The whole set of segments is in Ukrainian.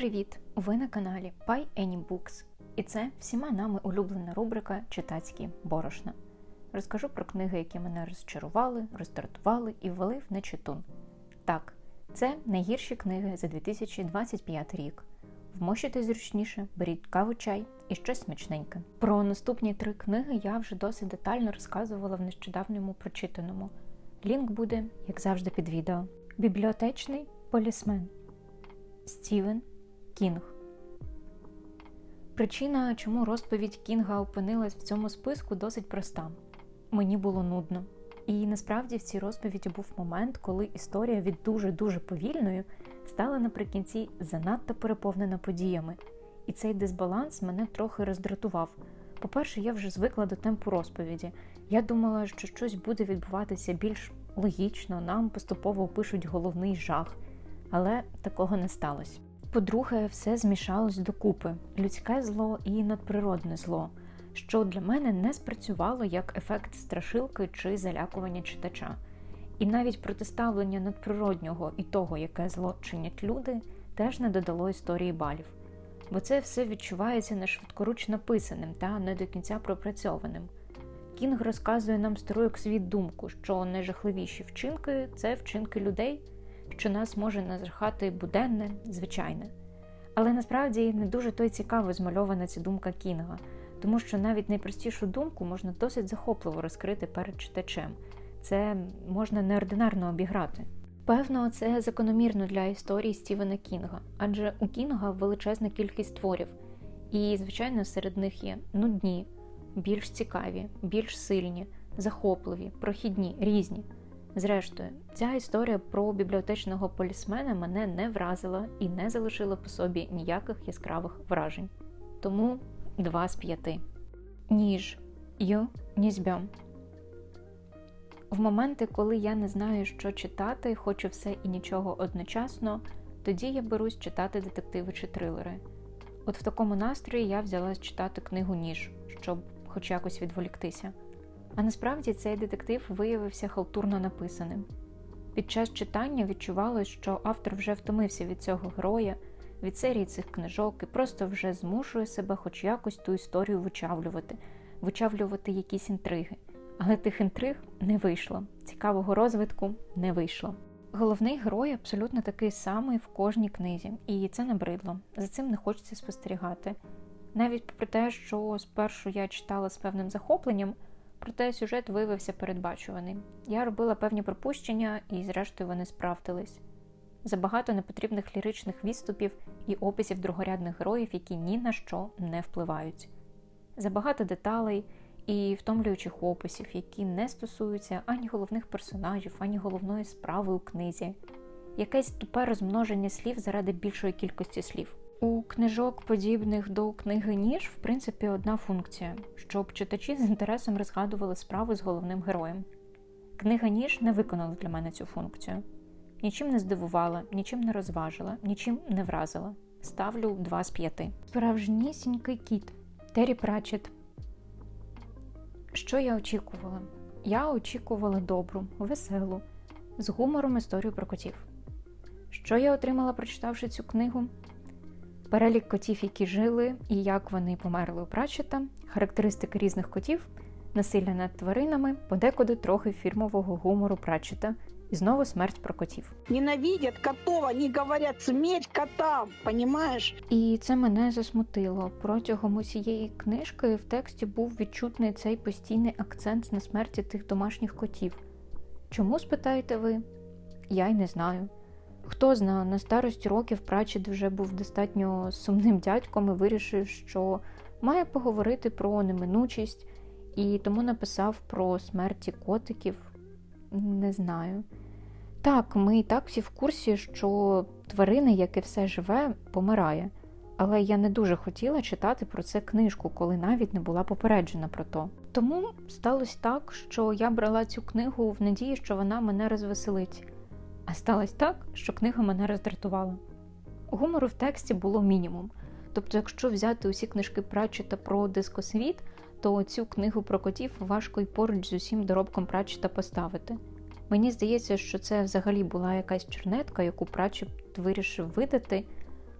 привіт! Ви на каналі Any Books. І це всіма нами улюблена рубрика Читацькі борошна. Розкажу про книги, які мене розчарували, роздратували і ввели в нечитун. Так, це найгірші книги за 2025 рік. Вмощуйте зручніше, беріть каву чай і щось смачненьке. Про наступні три книги я вже досить детально розказувала в нещодавньому прочитаному. Лінк буде, як завжди, під відео. Бібліотечний полісмен Стівен Кінг. Причина, чому розповідь Кінга опинилась в цьому списку, досить проста. Мені було нудно. І насправді в цій розповіді був момент, коли історія від дуже-дуже повільною стала наприкінці занадто переповнена подіями. І цей дисбаланс мене трохи роздратував. По-перше, я вже звикла до темпу розповіді. Я думала, що щось буде відбуватися більш логічно, нам поступово опишуть головний жах, але такого не сталося. По-друге, все змішалось докупи людське зло і надприродне зло, що для мене не спрацювало як ефект страшилки чи залякування читача. І навіть протиставлення надприроднього і того, яке зло чинять люди, теж не додало історії балів. Бо це все відчувається не швидкоруч написаним та не до кінця пропрацьованим. Кінг розказує нам стару як світ думку, що найжахливіші вчинки це вчинки людей що нас може назрахати буденне, звичайне. Але насправді не дуже то й цікаво змальована ця думка Кінга, тому що навіть найпростішу думку можна досить захопливо розкрити перед читачем. Це можна неординарно обіграти. Певно, це закономірно для історії Стівена Кінга, адже у Кінга величезна кількість творів, і, звичайно, серед них є нудні, більш цікаві, більш сильні, захопливі, прохідні, різні. Зрештою, ця історія про бібліотечного полісмена мене не вразила і не залишила по собі ніяких яскравих вражень. Тому два з п'яти. Ніж Ю Нізьбьом. В моменти, коли я не знаю, що читати, хочу все і нічого одночасно, тоді я берусь читати детективи чи трилери. От в такому настрої я взялась читати книгу Ніж, щоб хоч якось відволіктися. А насправді цей детектив виявився халтурно написаним. Під час читання відчувалось, що автор вже втомився від цього героя, від серії цих книжок і просто вже змушує себе хоч якось ту історію вичавлювати, вичавлювати якісь інтриги. Але тих інтриг не вийшло, цікавого розвитку не вийшло. Головний герой абсолютно такий самий в кожній книзі, і це набридло. За цим не хочеться спостерігати. Навіть попри те, що спершу я читала з певним захопленням. Проте сюжет виявився передбачуваний. Я робила певні пропущення, і, зрештою, вони справдились. Забагато непотрібних ліричних відступів і описів другорядних героїв, які ні на що не впливають. Забагато деталей і втомлюючих описів, які не стосуються ані головних персонажів, ані головної справи у книзі, якесь тупе розмноження слів заради більшої кількості слів. У книжок, подібних до книги Ніж, в принципі, одна функція, щоб читачі з інтересом розгадували справу з головним героєм. Книга Ніж не виконала для мене цю функцію. Нічим не здивувала, нічим не розважила, нічим не вразила. Ставлю 2 з 5. Справжнісінький кіт Террі Пратчет. Що я очікувала? Я очікувала добру, веселу, з гумором історію про котів. Що я отримала, прочитавши цю книгу? Перелік котів, які жили, і як вони померли у Пратчета, характеристики різних котів, насилля над тваринами, подекуди трохи фірмового гумору Пратчета і знову смерть про котів. Ненавидят котов, они говорят смерть котам, понимаешь? І це мене засмутило. Протягом усієї книжки в тексті був відчутний цей постійний акцент на смерті тих домашніх котів. Чому спитаєте ви? Я й не знаю. Хто зна, на старості років Прачет вже був достатньо сумним дядьком і вирішив, що має поговорити про неминучість, і тому написав про смерті котиків. Не знаю. Так, ми і так всі в курсі, що тварина, як і все живе, помирає. Але я не дуже хотіла читати про це книжку, коли навіть не була попереджена про то. Тому сталося так, що я брала цю книгу в надії, що вона мене розвеселить. А сталося так, що книга мене роздратувала. Гумору в тексті було мінімум. Тобто, якщо взяти усі книжки Пратчета про дискосвіт, то цю книгу про котів важко й поруч з усім доробком Пратчета поставити. Мені здається, що це взагалі була якась чернетка, яку Пратчет вирішив видати,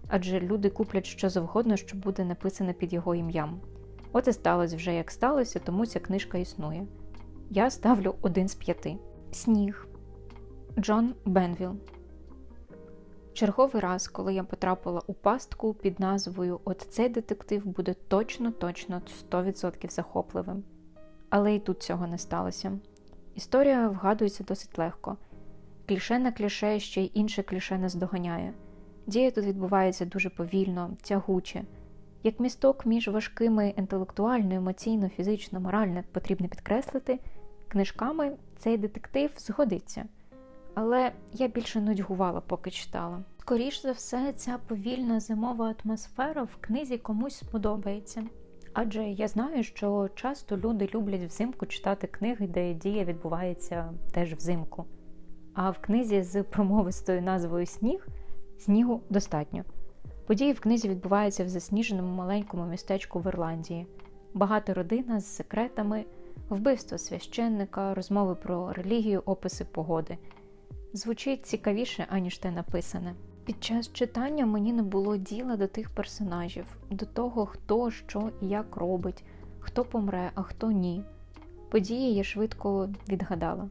адже люди куплять що завгодно, що буде написане під його ім'ям. От і сталося вже як сталося, тому ця книжка існує. Я ставлю один з п'яти. Сніг. Джон Бенвіл. Черговий раз, коли я потрапила у пастку під назвою От цей детектив буде точно, точно 100% захопливим. Але і тут цього не сталося. Історія вгадується досить легко. Кліше на кліше ще й інше кліше не здоганяє. Дія тут відбувається дуже повільно, тягуче. Як місток між важкими інтелектуально, емоційно, фізично, морально потрібно підкреслити, книжками цей детектив згодиться. Але я більше нудьгувала, поки читала. Скоріш за все, ця повільна зимова атмосфера в книзі комусь сподобається. Адже я знаю, що часто люди люблять взимку читати книги, де дія відбувається теж взимку. А в книзі з промовистою назвою Сніг снігу достатньо. Події в книзі відбуваються в засніженому маленькому містечку в Ірландії. Багата родина з секретами, вбивство священника, розмови про релігію, описи погоди. Звучить цікавіше, аніж те написане. Під час читання мені не було діла до тих персонажів, до того, хто що і як робить, хто помре, а хто ні. Події я швидко відгадала.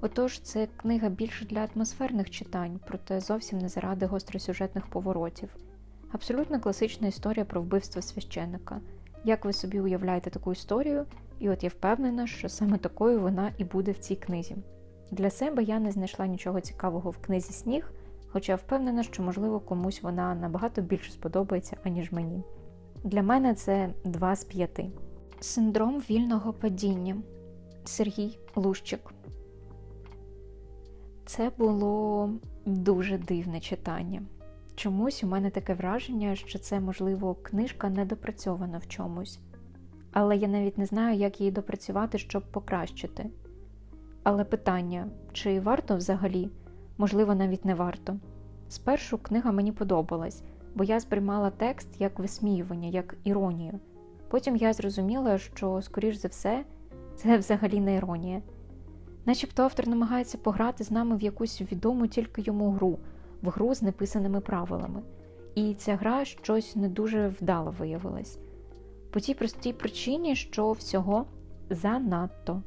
Отож, це книга більше для атмосферних читань, проте зовсім не заради гостросюжетних поворотів. Абсолютно класична історія про вбивство священника. Як ви собі уявляєте таку історію? І от я впевнена, що саме такою вона і буде в цій книзі. Для себе я не знайшла нічого цікавого в книзі Сніг, хоча впевнена, що, можливо, комусь вона набагато більше сподобається, аніж мені. Для мене це 2 з 5. Синдром вільного падіння. Сергій Лущик. Це було дуже дивне читання. Чомусь у мене таке враження, що це, можливо, книжка недопрацьована в чомусь. Але я навіть не знаю, як її допрацювати, щоб покращити. Але питання, чи варто взагалі, можливо, навіть не варто. Спершу книга мені подобалась, бо я сприймала текст як висміювання, як іронію. Потім я зрозуміла, що, скоріш за все, це взагалі не іронія. Начебто автор намагається пограти з нами в якусь відому тільки йому гру, в гру з неписаними правилами. І ця гра щось не дуже вдало виявилась. По тій простій причині, що всього занадто.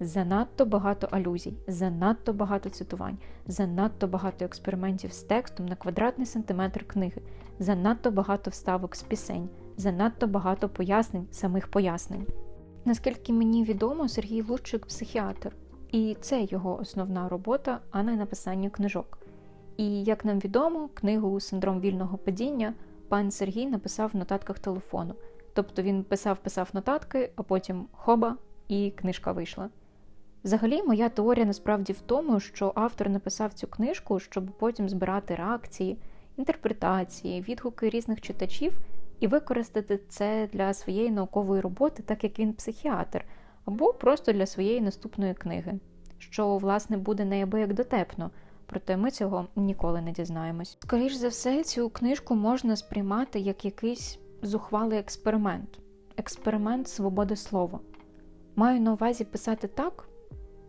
Занадто багато алюзій, занадто багато цитувань, занадто багато експериментів з текстом на квадратний сантиметр книги, занадто багато вставок з пісень, занадто багато пояснень, самих пояснень. Наскільки мені відомо, Сергій Лучик психіатр, і це його основна робота, а не написання книжок. І як нам відомо, книгу Синдром вільного падіння пан Сергій написав в нотатках телефону. Тобто він писав-писав нотатки, а потім хоба, і книжка вийшла. Взагалі, моя теорія насправді в тому, що автор написав цю книжку, щоб потім збирати реакції, інтерпретації, відгуки різних читачів і використати це для своєї наукової роботи, так як він психіатр, або просто для своєї наступної книги, що, власне, буде неабияк дотепно, проте ми цього ніколи не дізнаємось. Скоріш за все, цю книжку можна сприймати як якийсь зухвалий експеримент, експеримент свободи слова. Маю на увазі писати так,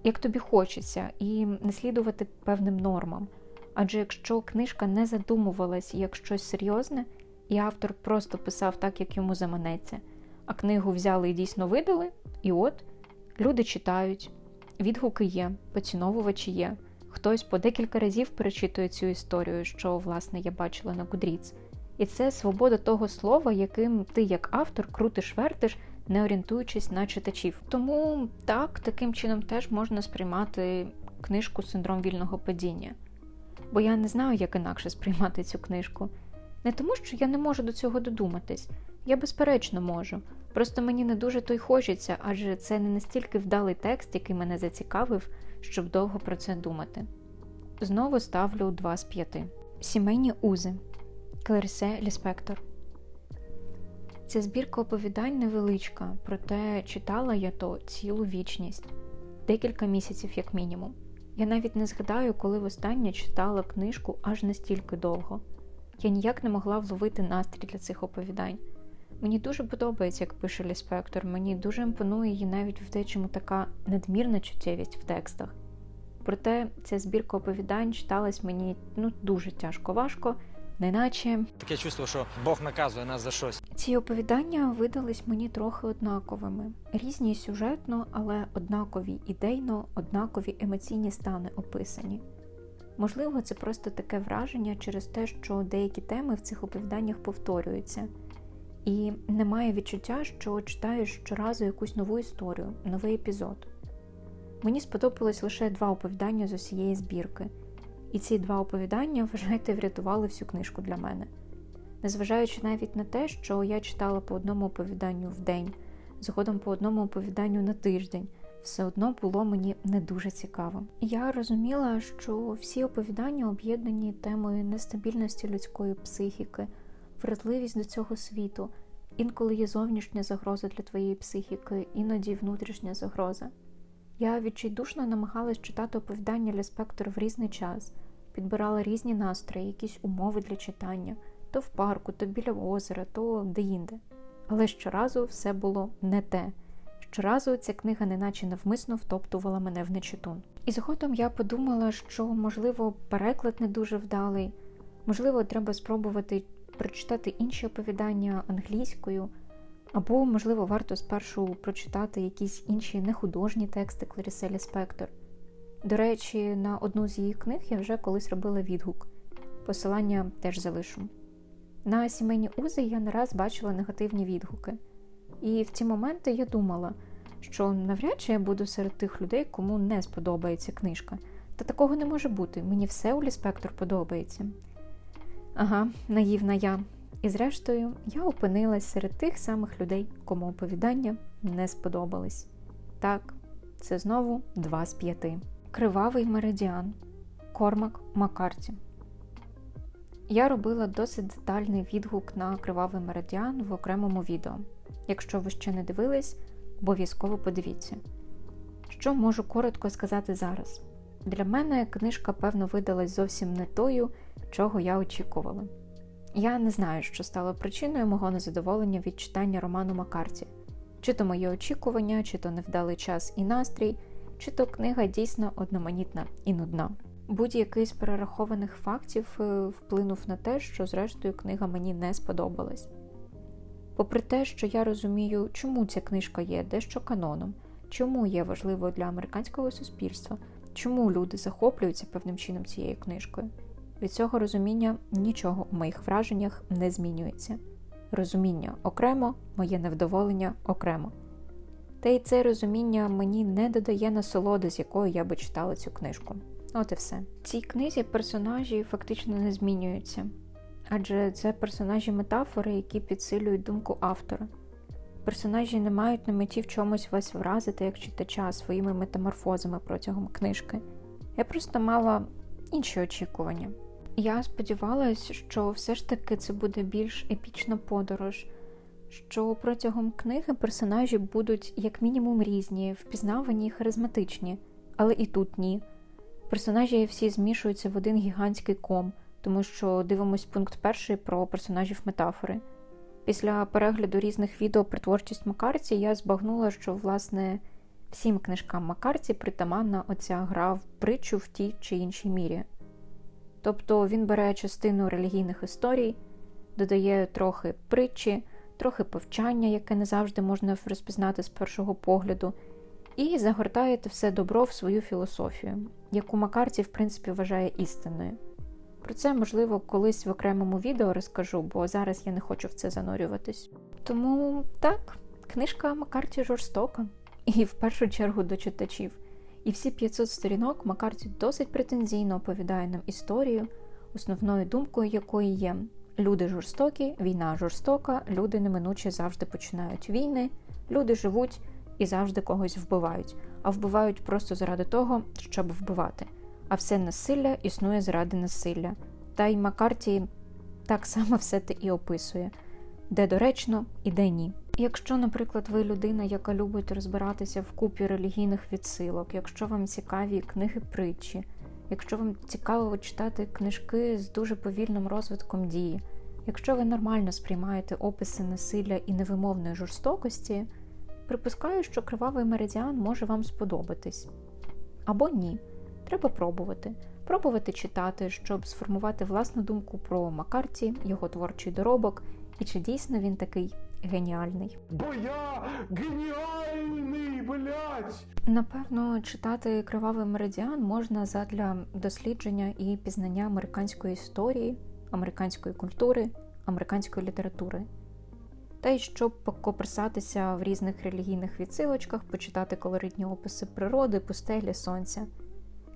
як тобі хочеться, і не слідувати певним нормам. Адже якщо книжка не задумувалась як щось серйозне, і автор просто писав так, як йому заманеться, а книгу взяли і дійсно видали, і от люди читають, відгуки є, поціновувачі є. Хтось по декілька разів перечитує цю історію, що, власне, я бачила на Goodreads. І це свобода того слова, яким ти, як автор, крутиш вертиш, не орієнтуючись на читачів. Тому так, таким чином теж можна сприймати книжку Синдром вільного падіння. Бо я не знаю, як інакше сприймати цю книжку. Не тому, що я не можу до цього додуматись. Я безперечно можу. Просто мені не дуже то й хочеться, адже це не настільки вдалий текст, який мене зацікавив, щоб довго про це думати. Знову ставлю 2 з 5. Сімейні узи Клерсе Ліспектор. Ця збірка оповідань невеличка, проте читала я то цілу вічність, декілька місяців, як мінімум. Я навіть не згадаю, коли востаннє читала книжку аж настільки довго. Я ніяк не могла вловити настрій для цих оповідань. Мені дуже подобається, як пише Ліспектор, мені дуже імпонує її навіть в дечому така надмірна чуттєвість в текстах. Проте ця збірка оповідань читалась мені ну, дуже тяжко важко, неначе Таке чувство, що Бог наказує нас за щось. ці оповідання видались мені трохи однаковими, різні сюжетно, але однакові ідейно, однакові емоційні стани описані. Можливо, це просто таке враження через те, що деякі теми в цих оповіданнях повторюються, і немає відчуття, що читаєш щоразу якусь нову історію, новий епізод. Мені сподобалось лише два оповідання з усієї збірки, і ці два оповідання, вважайте, врятували всю книжку для мене. Незважаючи навіть на те, що я читала по одному оповіданню в день, згодом по одному оповіданню на тиждень, все одно було мені не дуже цікаво. Я розуміла, що всі оповідання об'єднані темою нестабільності людської психіки, вразливість до цього світу. Інколи є зовнішня загроза для твоєї психіки, іноді внутрішня загроза. Я відчайдушно намагалась читати оповідання для спектр в різний час, підбирала різні настрої, якісь умови для читання то в парку, то біля озера, то де-інде. Але щоразу все було не те. Щоразу ця книга неначе навмисно втоптувала мене в нечитун. І згодом я подумала, що, можливо, переклад не дуже вдалий, можливо, треба спробувати прочитати інші оповідання англійською, або, можливо, варто спершу прочитати якісь інші нехудожні тексти Кларіселі Спектор. До речі, на одну з її книг я вже колись робила відгук. Посилання теж залишу. На сімейні узи я не раз бачила негативні відгуки. І в ці моменти я думала, що навряд чи я буду серед тих людей, кому не сподобається книжка. Та такого не може бути. Мені все у Ліспектор подобається. Ага, наївна я. І зрештою, я опинилась серед тих самих людей, кому оповідання не сподобались. Так, це знову два з п'яти. Кривавий меридіан. Кормак Маккарті. Я робила досить детальний відгук на кривавий меридіан в окремому відео. Якщо ви ще не дивились, обов'язково подивіться. Що можу коротко сказати зараз? Для мене книжка, певно, видалась зовсім не тою, чого я очікувала. Я не знаю, що стало причиною мого незадоволення від читання роману Макарті. Чи то мої очікування, чи то невдалий час і настрій, чи то книга дійсно одноманітна і нудна. Будь-який з перерахованих фактів е, вплинув на те, що, зрештою, книга мені не сподобалась. Попри те, що я розумію, чому ця книжка є дещо каноном, чому є важливою для американського суспільства, чому люди захоплюються певним чином цією книжкою, від цього розуміння нічого у моїх враженнях не змінюється. Розуміння окремо, моє невдоволення окремо. Та й це розуміння мені не додає насолоди, з якою я би читала цю книжку. От і все. В цій книзі персонажі фактично не змінюються, адже це персонажі метафори, які підсилюють думку автора. Персонажі не мають на меті в чомусь вас вразити як читача своїми метаморфозами протягом книжки. Я просто мала інші очікування. Я сподівалась, що все ж таки це буде більш епічна подорож, що протягом книги персонажі будуть як мінімум різні, впізнавані і харизматичні, але і тут ні. Персонажі всі змішуються в один гігантський ком, тому що дивимось пункт перший про персонажів метафори. Після перегляду різних відео про творчість Макарті я збагнула, що власне всім книжкам Макарті притаманна оця гра в притчу в тій чи іншій мірі. Тобто він бере частину релігійних історій, додає трохи притчі, трохи повчання, яке не завжди можна розпізнати з першого погляду, і загортаєте все добро в свою філософію, яку Макарті, в принципі, вважає істинною. Про це, можливо, колись в окремому відео розкажу, бо зараз я не хочу в це занурюватись. Тому так, книжка Макарті жорстока, і в першу чергу до читачів. І всі 500 сторінок Макарті досить претензійно оповідає нам історію, основною думкою якої є люди жорстокі, війна жорстока, люди неминуче завжди починають війни, люди живуть і завжди когось вбивають, а вбивають просто заради того, щоб вбивати. А все насилля існує заради насилля. Та й Макарті так само все те і описує, де доречно і де ні. Якщо, наприклад, ви людина, яка любить розбиратися в купі релігійних відсилок, якщо вам цікаві книги притчі, якщо вам цікаво читати книжки з дуже повільним розвитком дії, якщо ви нормально сприймаєте описи насилля і невимовної жорстокості, припускаю, що кривавий меридіан може вам сподобатись. Або ні. Треба пробувати. пробувати читати, щоб сформувати власну думку про Маккарті, його творчий доробок і чи дійсно він такий геніальний. Бо я геніальний, блядь! Напевно, читати Кривавий меридіан можна задля дослідження і пізнання американської історії, американської культури, американської літератури. Та й щоб покоперсатися в різних релігійних відсилочках, почитати колоритні описи природи, пустелі, сонця.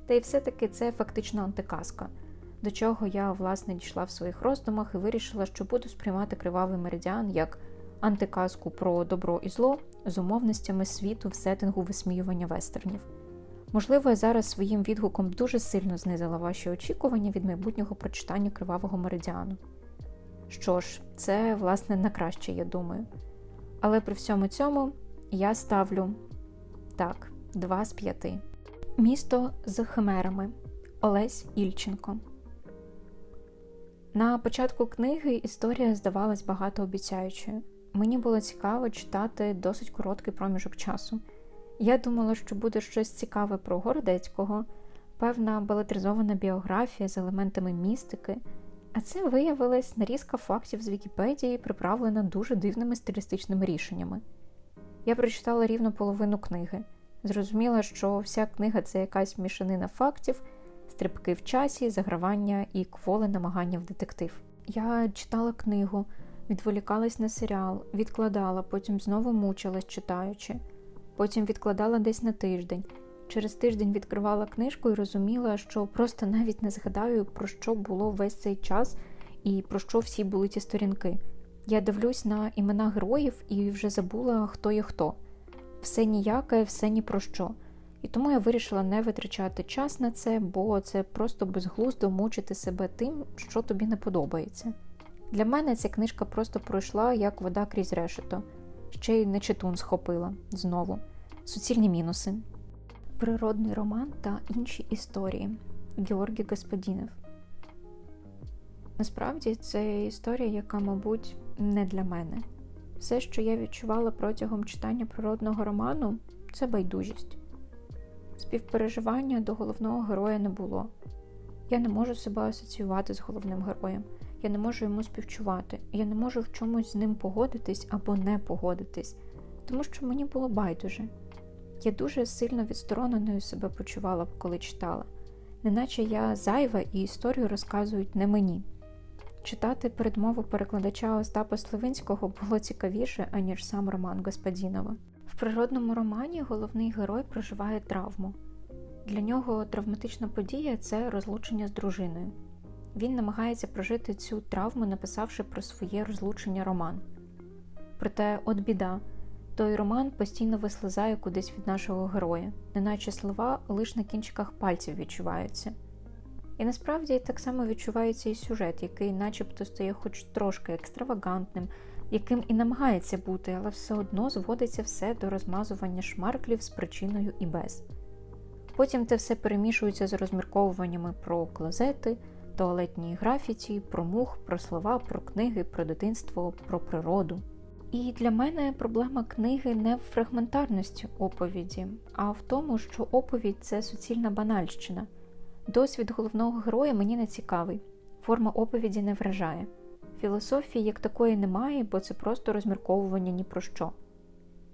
Та й все-таки це фактично антиказка, до чого я власне дійшла в своїх роздумах і вирішила, що буду сприймати кривавий меридіан як антиказку про добро і зло з умовностями світу в сеттингу висміювання вестернів. Можливо, я зараз своїм відгуком дуже сильно знизила ваші очікування від майбутнього прочитання кривавого меридіану. Що ж, це власне на краще, я думаю. Але при всьому цьому я ставлю так, 2 з 5. Місто з химерами Олесь Ільченко. На початку книги історія здавалась багатообіцяючою. Мені було цікаво читати досить короткий проміжок часу. Я думала, що буде щось цікаве про Городецького, певна балетризована біографія з елементами містики, а це виявилась нарізка фактів з Вікіпедії, приправлена дуже дивними стилістичними рішеннями. Я прочитала рівно половину книги. Зрозуміла, що вся книга це якась мішанина фактів, стрибки в часі, загравання і кволе намагання в детектив. Я читала книгу, відволікалась на серіал, відкладала, потім знову мучилась читаючи, потім відкладала десь на тиждень. Через тиждень відкривала книжку і розуміла, що просто навіть не згадаю, про що було весь цей час і про що всі були ті сторінки. Я дивлюсь на імена героїв і вже забула, хто є хто. Все ніяке, все ні про що. І тому я вирішила не витрачати час на це, бо це просто безглуздо мучити себе тим, що тобі не подобається. Для мене ця книжка просто пройшла як вода крізь решето, ще й нечитун схопила знову. Суцільні мінуси. Природний роман та інші історії. Георгій Господінов. Насправді це історія, яка, мабуть, не для мене. Все, що я відчувала протягом читання природного роману, це байдужість. Співпереживання до головного героя не було. Я не можу себе асоціювати з головним героєм, я не можу йому співчувати, я не можу в чомусь з ним погодитись або не погодитись, тому що мені було байдуже. Я дуже сильно відстороненою себе почувала, коли читала, неначе я зайва і історію розказують не мені. Читати передмову перекладача Остапа Словинського було цікавіше, аніж сам роман Господінова. В природному романі головний герой проживає травму. Для нього травматична подія це розлучення з дружиною. Він намагається прожити цю травму, написавши про своє розлучення роман. Проте, от біда, той роман постійно вислизає кудись від нашого героя, неначе слова лише на кінчиках пальців відчуваються. І насправді так само відчувається і сюжет, який начебто стає хоч трошки екстравагантним, яким і намагається бути, але все одно зводиться все до розмазування шмарклів з причиною і без. Потім те все перемішується з розмірковуваннями про клозети, туалетні графіті, про мух, про слова, про книги, про дитинство, про природу. І для мене проблема книги не в фрагментарності оповіді, а в тому, що оповідь це суцільна банальщина. Досвід головного героя мені не цікавий, форма оповіді не вражає. Філософії як такої немає, бо це просто розмірковування ні про що.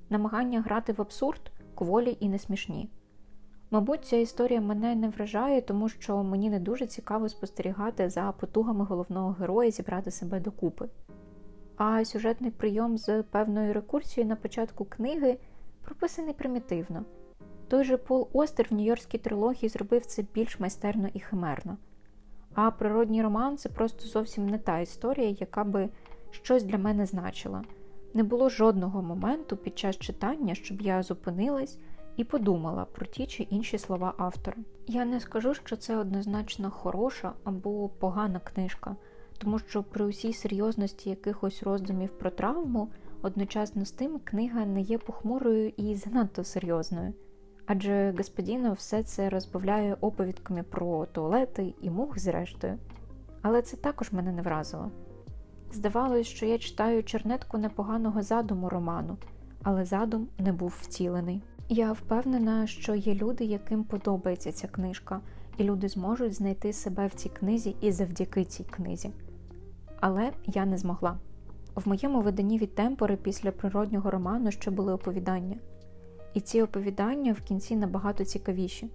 Намагання грати в абсурд кволі і не смішні. Мабуть, ця історія мене не вражає, тому що мені не дуже цікаво спостерігати за потугами головного героя зібрати себе докупи. А сюжетний прийом з певною рекурсією на початку книги прописаний примітивно. Той же Пол Остер в нью-йоркській трилогії зробив це більш майстерно і химерно. А природній роман це просто зовсім не та історія, яка би щось для мене значила. Не було жодного моменту під час читання, щоб я зупинилась і подумала про ті чи інші слова автора. Я не скажу, що це однозначно хороша або погана книжка, тому що при усій серйозності якихось роздумів про травму, одночасно з тим книга не є похмурою і занадто серйозною. Адже господінов все це розбавляє оповідками про туалети і мух зрештою. Але це також мене не вразило. Здавалось, що я читаю чернетку непоганого задуму роману, але задум не був втілений. Я впевнена, що є люди, яким подобається ця книжка, і люди зможуть знайти себе в цій книзі і завдяки цій книзі. Але я не змогла. В моєму виданні від темпори після природнього роману ще були оповідання. І ці оповідання в кінці набагато цікавіші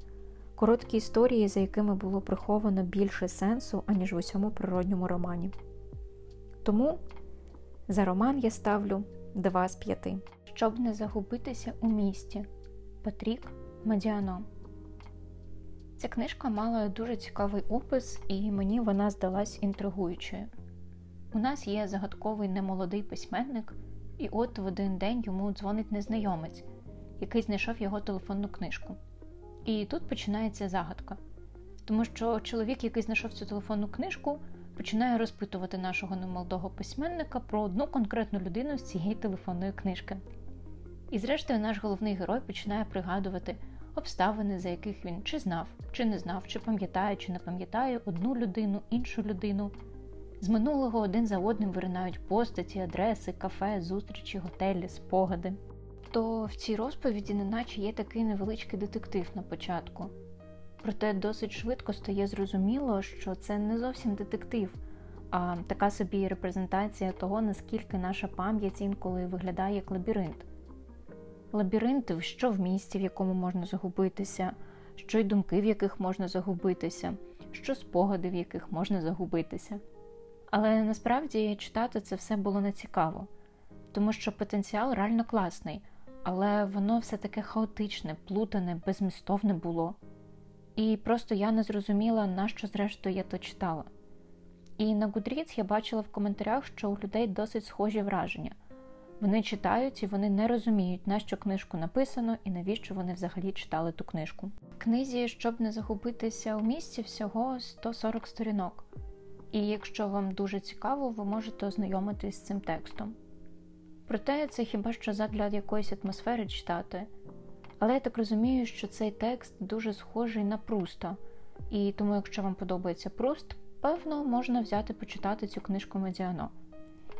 короткі історії, за якими було приховано більше сенсу, аніж в усьому природньому романі. Тому за роман я ставлю 2 з 5. Щоб не загубитися у місті. Патрік Медіано. Ця книжка мала дуже цікавий опис, і мені вона здалась інтригуючою. У нас є загадковий немолодий письменник, і от в один день йому дзвонить незнайомець, який знайшов його телефонну книжку. І тут починається загадка. Тому що чоловік, який знайшов цю телефонну книжку, починає розпитувати нашого немолодого письменника про одну конкретну людину з цієї телефонної книжки. І зрештою наш головний герой починає пригадувати обставини, за яких він чи знав, чи не знав, чи пам'ятає, чи не пам'ятає одну людину, іншу людину. З минулого один за одним виринають постаті, адреси, кафе, зустрічі, готелі, спогади. То в цій розповіді неначе є такий невеличкий детектив на початку. Проте досить швидко стає зрозуміло, що це не зовсім детектив, а така собі репрезентація того, наскільки наша пам'ять інколи виглядає як лабіринт. Лабіринти, що в місті, в якому можна загубитися, що й думки, в яких можна загубитися, що спогади, в яких можна загубитися. Але насправді читати це все було нецікаво, тому що потенціал реально класний, але воно все таке хаотичне, плутане, безмістовне було. І просто я не зрозуміла, на що зрештою я то читала. І на Goodreads я бачила в коментарях, що у людей досить схожі враження. Вони читають і вони не розуміють, на що книжку написано і навіщо вони взагалі читали ту книжку. В книзі, щоб не загубитися у місці, всього 140 сторінок. І якщо вам дуже цікаво, ви можете ознайомитись з цим текстом. Проте це хіба що задля якоїсь атмосфери читати. Але я так розумію, що цей текст дуже схожий на Пруста, і тому, якщо вам подобається Пруст, певно, можна взяти почитати цю книжку Медіано.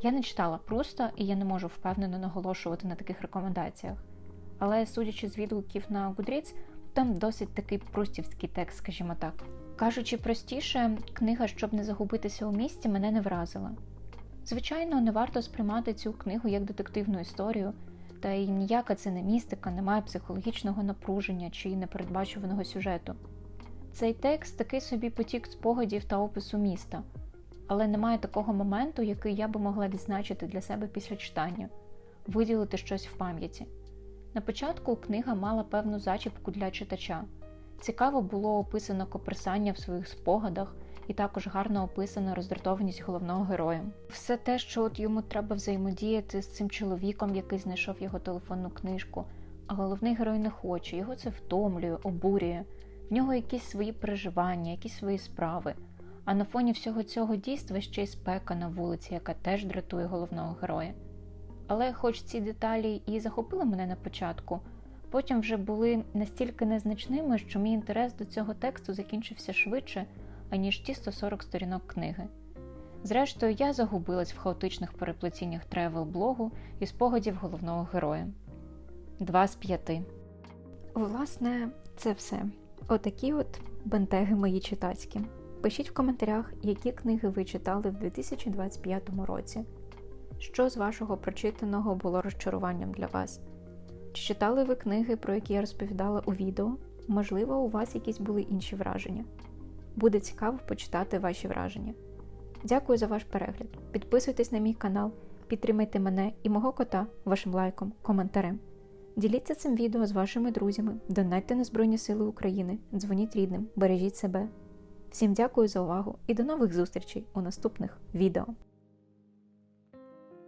Я не читала Пруста, і я не можу впевнено наголошувати на таких рекомендаціях. Але судячи з відгуків на Goodreads, там досить такий прустівський текст, скажімо так. Кажучи простіше, книга, щоб не загубитися у місті, мене не вразила. Звичайно, не варто сприймати цю книгу як детективну історію, та й ніяка це не містика, немає психологічного напруження чи непередбачуваного сюжету. Цей текст такий собі потік спогадів та опису міста, але немає такого моменту, який я би могла відзначити для себе після читання, виділити щось в пам'яті. На початку книга мала певну зачіпку для читача. Цікаво було описано коперсання в своїх спогадах, і також гарно описана роздратованість головного героя. Все те, що от йому треба взаємодіяти з цим чоловіком, який знайшов його телефонну книжку, а головний герой не хоче, його це втомлює, обурює, в нього якісь свої переживання, якісь свої справи. А на фоні всього цього дійства ще й спека на вулиці, яка теж дратує головного героя. Але, хоч ці деталі і захопили мене на початку, потім вже були настільки незначними, що мій інтерес до цього тексту закінчився швидше, аніж ті 140 сторінок книги. Зрештою, я загубилась в хаотичних переплетіннях тревел-блогу і спогадів головного героя. Два з п'яти. Власне, це все. Отакі от бентеги мої читацькі. Пишіть в коментарях, які книги ви читали в 2025 році. Що з вашого прочитаного було розчаруванням для вас? Чи читали ви книги, про які я розповідала у відео? Можливо, у вас якісь були інші враження. Буде цікаво почитати ваші враження. Дякую за ваш перегляд. Підписуйтесь на мій канал, підтримайте мене і мого кота вашим лайком, коментарем. Діліться цим відео з вашими друзями, донайте на Збройні Сили України, дзвоніть рідним, бережіть себе. Всім дякую за увагу і до нових зустрічей у наступних відео.